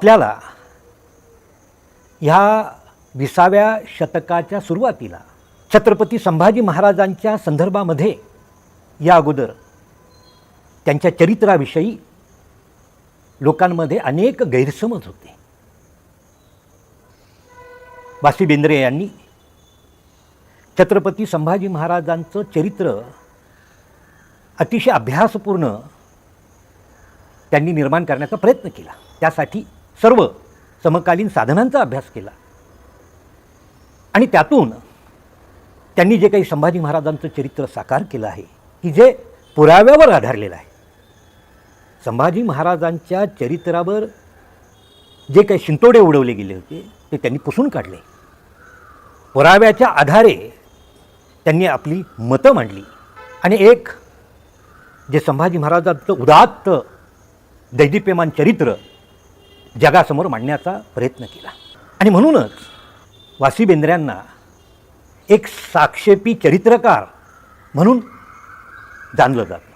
आपल्याला ह्या विसाव्या शतकाच्या सुरुवातीला छत्रपती संभाजी महाराजांच्या संदर्भामध्ये या अगोदर त्यांच्या चरित्राविषयी लोकांमध्ये अनेक गैरसमज होते. वासी बेंद्रे यांनी छत्रपती संभाजी महाराजांचं चरित्र अतिशय अभ्यासपूर्ण त्यांनी निर्माण करण्याचा प्रयत्न केला. त्यासाठी सर्व समकालीन साधनांचा अभ्यास केला. आणि त्यातून त्यांनी जे काही संभाजी महाराजांचं चरित्र साकार केलं आहे की जे पुराव्यावर आधारलेलं आहे. संभाजी महाराजांच्या चरित्रावर जे काही शिंतोडे उडवले गेले होते ते त्यांनी पुसून काढले. पुराव्याच्या आधारे त्यांनी आपली मतं मांडली. आणि एक जे संभाजी महाराजांचं उदात्त दैदिप्यमान चरित्र जगासमोर मांडण्याचा प्रयत्न केला. आणि म्हणूनच वासी बेंद्र्यांना एक साक्षेपी चरित्रकार म्हणून जाणलं जातं.